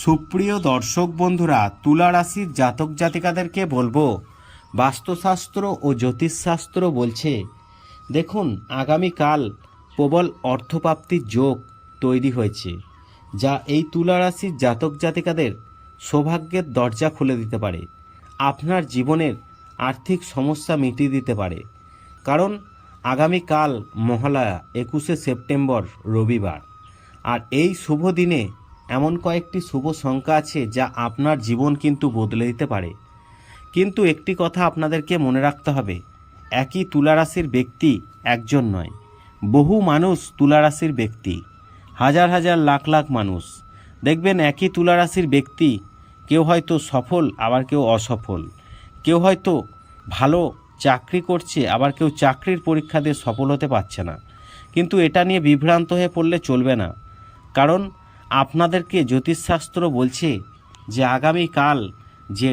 সুপ্রিয় দর্শক বন্ধুরা, তুলা রাশির জাতক জাতিকাদেরকে বলব, বাস্তুশাস্ত্র ও জ্যোতিষশাস্ত্র বলছে, দেখুন আগামীকাল প্রবল অর্থপ্রাপ্তির যোগ তৈরি হয়েছে, যা এই তুলা রাশির জাতক জাতিকাদের সৌভাগ্যের দরজা খুলে দিতে পারে, আপনার জীবনের আর্থিক সমস্যা মিটিয়ে দিতে পারে, কারণ আগামীকাল মহালয়া, একুশে সেপ্টেম্বর রবিবার, আর এই শুভ দিনে এমন কয়েকটি শুভ সংখ্যা আছে যা আপনার জীবন কিন্তু বদলে দিতে পারে। কিন্তু একটি কথা আপনাদেরকে মনে রাখতে হবে, একই তুলারাশির ব্যক্তি একজন নয়, বহু মানুষ তুলারাশির ব্যক্তি, হাজার হাজার লাখ লাখ মানুষ। দেখবেন একই তুলারাশির ব্যক্তি কেউ হয়তো সফল, আবার কেউ অসফল। কেউ হয়তো ভালো চাকরি করছে, আবার কেউ চাকরির পরীক্ষা দিয়ে সফল হতে পারছে না। কিন্তু এটা নিয়ে বিভ্রান্ত হয়ে পড়লে চলবে না। কারণ আপনাদেরকে জ্যোতিষশাস্ত্র বলছে যে আগামীকাল যে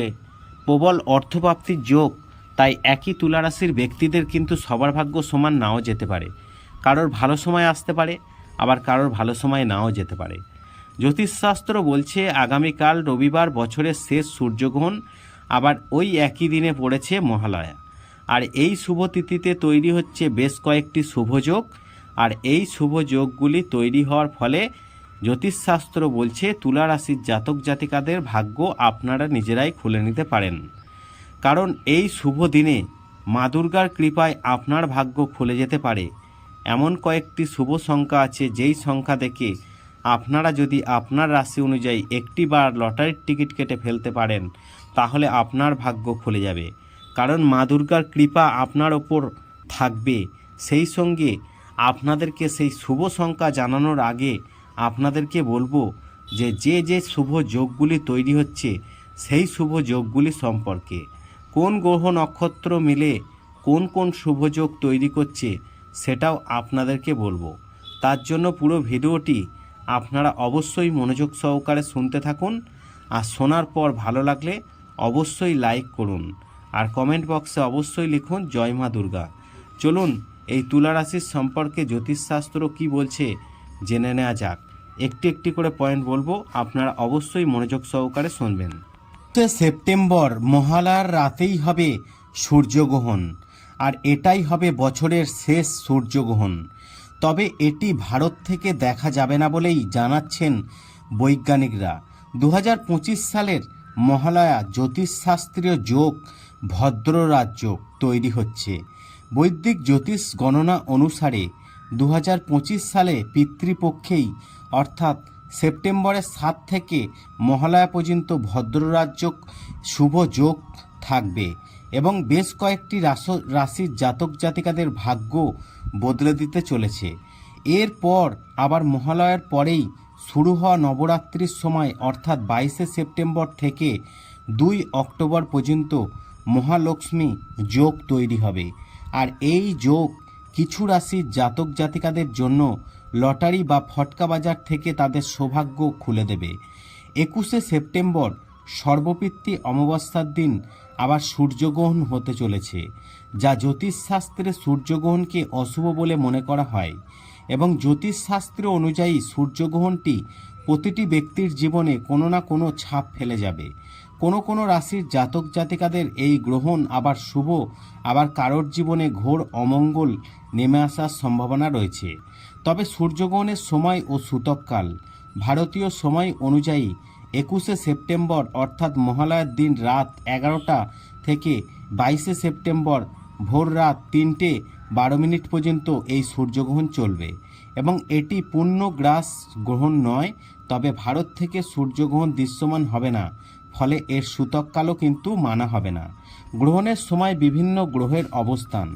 প্রবল অর্থপ্রাপ্তির যোগ, তাই একই তুলারাশির ব্যক্তিদের কিন্তু সবার ভাগ্য সমান নাও যেতে পারে। কারোর ভালো সময় আসতে পারে, আবার কারোর ভালো সময় নাও যেতে পারে। জ্যোতিষশাস্ত্র বলছে আগামীকাল রবিবার বছরের শেষ সূর্যগ্রহণ, আবার ওই একই দিনে পড়েছে মহালয়া। আর এই শুভ তিথিতে তৈরি হচ্ছে বেশ কয়েকটি শুভযোগ আর এই শুভ যোগগুলি তৈরি হওয়ার ফলে জ্যোতিষশাস্ত্র বলছে তুলা রাশির জাতক জাতিকাদের ভাগ্য আপনারা নিজেরাই খুলে নিতে পারেন। কারণ এই শুভ দিনে মা দুর্গার কৃপায় আপনার ভাগ্য খুলে যেতে পারে। এমন কয়েকটি শুভ সংখ্যা আছে, যেই সংখ্যা দেখে আপনারা যদি আপনার রাশি অনুযায়ী একটি বার লটারির টিকিট কেটে ফেলতে পারেন, তাহলে আপনার ভাগ্য খুলে যাবে। কারণ মা দুর্গার কৃপা আপনার ওপর থাকবে। সেই সঙ্গে আপনাদেরকে সেই শুভ সংখ্যা জানানোর আগে আপনাদেরকে বলব যে যে যে শুভ যোগগুলি তৈরি হচ্ছে, সেই শুভ যোগগুলি সম্পর্কে। কোন গ্রহ নক্ষত্র মিলে কোন কোন শুভ যোগ তৈরি করছে, সেটাও আপনাদেরকে বলব। তার জন্য পুরো ভিডিওটি আপনারা অবশ্যই মনোযোগ সহকারে শুনতে থাকুন। আর শোনার পর ভালো লাগলে অবশ্যই লাইক করুন। আর কমেন্ট বক্সে অবশ্যই লিখুন, জয় মা দুর্গা। চলুন, এই তুলা রাশির সম্পর্কে জ্যোতিষশাস্ত্র কি বলছে, জেনে নেওয়া যাক। একটি একটি করে পয়েন্ট বলব, আপনারা অবশ্যই মনোযোগ সহকারে শুনবেন। সেপ্টেম্বর, মহালয়ার রাতেই হবে সূর্যগ্রহণ, আর এটাই হবে বছরের শেষ সূর্যগ্রহণ। তবে এটি ভারত থেকে দেখা যাবে না বলেই জানাচ্ছেন বৈজ্ঞানিকরা। দু হাজার পঁচিশ সালের মহালয়া জ্যোতিষশাস্ত্রীয় যোগ ভদ্ররাজ্য তৈরি হচ্ছে। বৈদিক জ্যোতিষ গণনা অনুসারে দু হাজার পঁচিশ সালে পিতৃপক্ষেই অর্থাৎ সেপ্টেম্বরের সাত থেকে মহালয়া পর্যন্ত ভদ্ররাজ্য শুভ যোগ থাকবে এবং বেশ কয়েকটি রাশির জাতক জাতিকাদের ভাগ্য বদলে দিতে চলেছে। এরপর আবার মহালয়ার পরেই শুরু হওয়া নবরাত্রির সময়, অর্থাৎ বাইশে সেপ্টেম্বর থেকে দুই অক্টোবর পর্যন্ত মহালক্ষ্মী যোগ তৈরি হবে। আর এই যোগ কিছু রাশির জাতক জাতিকাদের জন্য লটারি বা ফটকা বাজার থেকে তাদের সৌভাগ্য খুলে দেবে। একুশে সেপ্টেম্বর সর্বপিতৃ অমাবস্যার দিন আবার সূর্যগ্রহণ হতে চলেছে, যা জ্যোতিষশাস্ত্রে সূর্যগ্রহণকে অশুভ বলে মনে করা হয় এবং জ্যোতিষশাস্ত্র অনুযায়ী সূর্যগ্রহণটি প্রতিটি ব্যক্তির জীবনে কোনো না কোনো ছাপ ফেলে যাবে। কোনো কোনো রাশির জাতক জাতিকাদের এই গ্রহণ আবার শুভ, আবার কারোর জীবনে ঘোর অমঙ্গল নেমে আসার সম্ভাবনা রয়েছে। তবে সূর্যগ্রহণের সময় ও সূতককাল। ভারতীয় সময় অনুযায়ী একুশে সেপ্টেম্বর অর্থাৎ মহালয়ার দিন রাত এগারোটা থেকে বাইশে সেপ্টেম্বর ভোর রাত তিনটে বারো মিনিট পর্যন্ত এই সূর্যগ্রহণ চলবে এবং এটি পূর্ণ গ্রাস গ্রহণ নয়, তবে ভারত থেকে সূর্যগ্রহণ দৃশ্যমান হবে না, ফলে এর সূতককালও কিন্তু মানা হবে না। গ্রহণের সময় বিভিন্ন গ্রহের অবস্থান।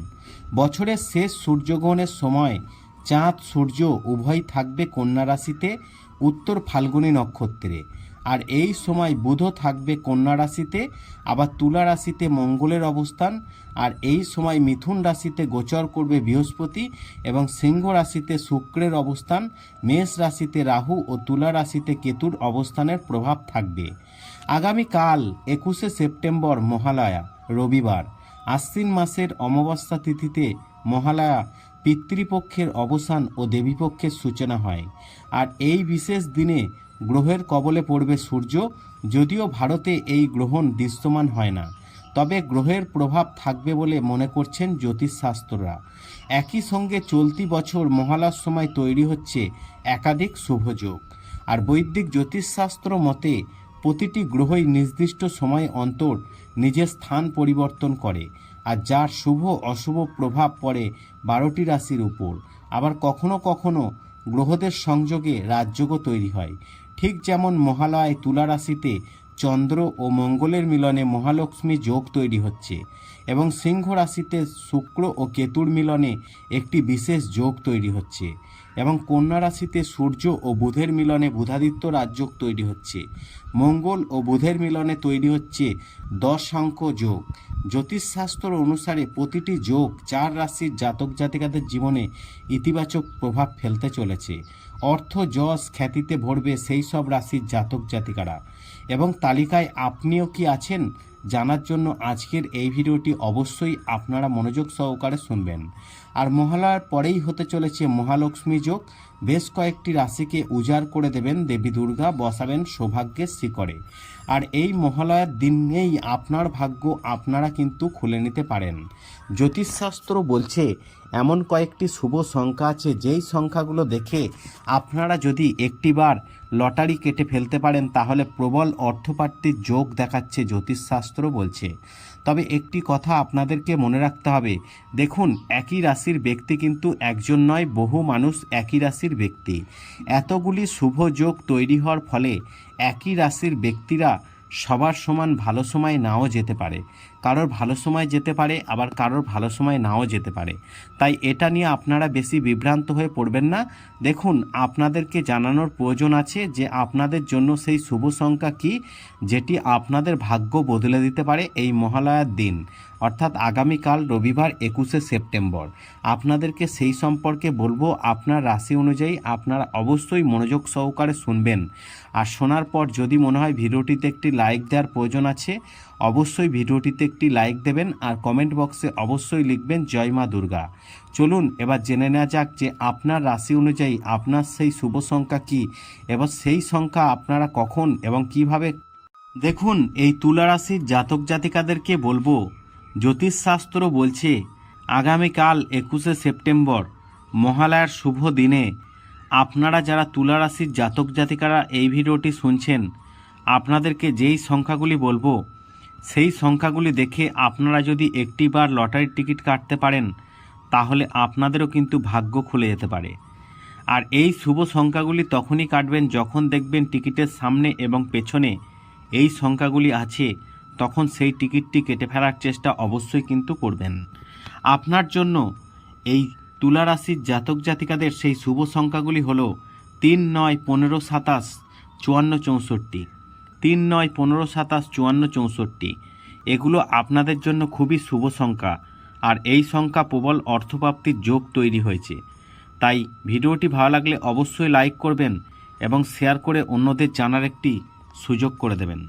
বছরের শেষ সূর্যগ্রহণের সময় চাঁদ, সূর্য উভয় থাকবে কন্যা রাশিতে, উত্তর ফাল্গুনী নক্ষত্রে। আর এই সময় বুধও থাকবে কন্যা রাশিতে, আবার তুলা রাশিতে মঙ্গলের অবস্থান, আর এই সময় মিথুন রাশিতে গোচর করবে বৃহস্পতি এবং সিংহ রাশিতে শুক্রের অবস্থান, মেষ রাশিতে রাহু ও তুলা রাশিতে কেতুর অবস্থানের প্রভাব থাকবে। আগামীকাল একুশে সেপ্টেম্বর মহালয়া, রবিবার। আশ্বিন মাসের অমাবস্যা তিথিতে মহালয়া পিতৃপক্ষের অবসান ও দেবীপক্ষের সূচনা হয়। আর এই বিশেষ দিনে গ্রহের কবলে পড়বে সূর্য, যদিও ভারতে এই গ্রহণ দৃশ্যমান হয় না। তবে গ্রহের প্রভাব থাকবে বলে মনে করছেন জ্যোতিষশাস্ত্ররা। একই সঙ্গে চলতি বছর মহালয়ার সময় তৈরি হচ্ছে একাধিক শুভযোগ আর বৈদিক জ্যোতিষশাস্ত্র মতে, প্রতিটি গ্রহই নির্দিষ্ট সময় অন্তর নিজের স্থান পরিবর্তন করে। আর যার শুভ অশুভ প্রভাব পড়ে বারোটি রাশির উপর। আবার কখনো কখনো গ্রহদের সংযোগে রাজযোগও তৈরি হয়। ঠিক যেমন মহালয় তুলা রাশিতে চন্দ্র ও মঙ্গলের মিলনে মহালক্ষ্মী যোগ তৈরি হচ্ছে। এবং সিংহ রাশিতে শুক্র ও কেতুর মিলনে একটি বিশেষ যোগ তৈরি হচ্ছে এবং কন্যা রাশিতে সূর্য ও বুধের মিলনে বুধাদিত্য রাজযোগ তৈরি হচ্ছে। মঙ্গল ও বুধের মিলনে তৈরি হচ্ছে দশাঙ্ক যোগ। জ্যোতিষশাস্ত্র অনুসারে প্রতিটি যোগ চার রাশির জাতক জাতিকাদের জীবনে ইতিবাচক প্রভাব ফেলতে চলেছে। অর্থ, যশ খ্যাতিতে ভরবে সেই সব রাশির জাতক জাতিকারা। এবং তালিকায় আপনিও কি আছেন? জানার জন্য আজকের এই ভিডিওটি অবশ্যই আপনারা মনোযোগ সহকারে শুনবেন। আর মহালয়ার পরেই হতে চলেছে মহালক্ষ্মী যোগ। বেশ কয়েকটি রাশিকে উজাড় করে দেবেন দেবী দুর্গা, বসাবেন সৌভাগ্যের শিকড়ে আর এই মহালয়ার দিনেই আপনার ভাগ্য আপনারা কিন্তু খুলে নিতে পারেন। জ্যোতিষশাস্ত্র বলছে, এমন কয়েকটি শুভ সংখ্যা আছে, যেই সংখ্যাগুলো দেখে আপনারা যদি একটিবার লটারি কেটে ফেলতে পারেন, তাহলে প্রবল অর্থপ্রাপ্তির যোগ দেখাচ্ছে জ্যোতিষশাস্ত্র বলছে। তবে একটি কথা আপনাদেরকে মনে রাখতে হবে। দেখুন, একই রাশির ব্যক্তি কিন্তু একজন নয়, বহু মানুষ একই রাশির ব্যক্তি। এতগুলি শুভ যোগ তৈরি হওয়ার ফলে একই রাশির ব্যক্তিরা সবার সমান ভালো সময় নাও যেতে পারে। কারোর ভালো সময় যেতে পারে, আবার কারোর ভালো সময় নাও যেতে পারে। তাই এটা নিয়ে আপনারা বেশি বিভ্রান্ত হয়ে পড়বেন না। দেখুন, আপনাদেরকে জানানোর প্রয়োজন আছে যে আপনাদের জন্য সেই শুভ সংখ্যা কি, যেটি আপনাদের ভাগ্য বদলে দিতে পারে এই মহালয়ার দিন, অর্থাৎ আগামীকাল রবিবার একুশে সেপ্টেম্বর। আপনাদেরকে সেই সম্পর্কে বলব, আপনার রাশি অনুযায়ী আপনারা অবশ্যই মনোযোগ সহকারে শুনবেন। আর শোনার পর যদি মনে হয় ভিডিওটিতে একটি লাইক দেওয়ার প্রয়োজন আছে অবশ্যই ভিডিওটিতে একটি লাইক দেবেন আর কমেন্ট বক্সে অবশ্যই লিখবেন, জয় মা দুর্গা। চলুন, এবার জেনে নেওয়া যাক যে আপনার রাশি অনুযায়ী আপনার সেই শুভ সংখ্যা কি? এবং সেই সংখ্যা আপনারা কখন এবং কীভাবে দেখুন, এই তুলা রাশির জাতক জাতিকাদেরকে বলব জ্যোতিষশাস্ত্র বলছে, আগামীকাল একুশে সেপ্টেম্বর, মহালয়ার শুভ দিনে। আপনারা যারা তুলা রাশির জাতক জাতিকারা এই ভিডিওটি শুনছেন, আপনাদেরকে যেই সংখ্যাগুলি বলব সেই সংখ্যাগুলি দেখে আপনারা যদি একটিবার লটারির টিকিট কাটতে পারেন, তাহলে আপনাদেরও কিন্তু ভাগ্য খুলে যেতে পারে। আর এই শুভ সংখ্যাগুলি তখনই কাটবেন যখন দেখবেন টিকিটের সামনে এবং পেছনে এই সংখ্যাগুলি আছে, তখন সেই টিকিটটি কেটে ফেলার চেষ্টা অবশ্যই কিন্তু করবেন। আপনার জন্য এই তুলা রাশির জাতক জাতিকাদের সেই শুভ সংখ্যাগুলি হলো তিন নয় পনেরো সাতাশ চুয়ান্ন চৌষট্টি। তিন নয় পনেরো সাতাশ চুয়ান্ন চৌষট্টি। এগুলো আপনাদের জন্য খুবই শুভ সংখ্যা, আর এই সংখ্যা প্রবল অর্থপ্রাপ্তির যোগ তৈরি হয়েছে। তাই ভিডিওটি ভালো লাগলে অবশ্যই লাইক করবেন এবং শেয়ার করে অন্যদের জানার একটি সুযোগ করে দেবেন।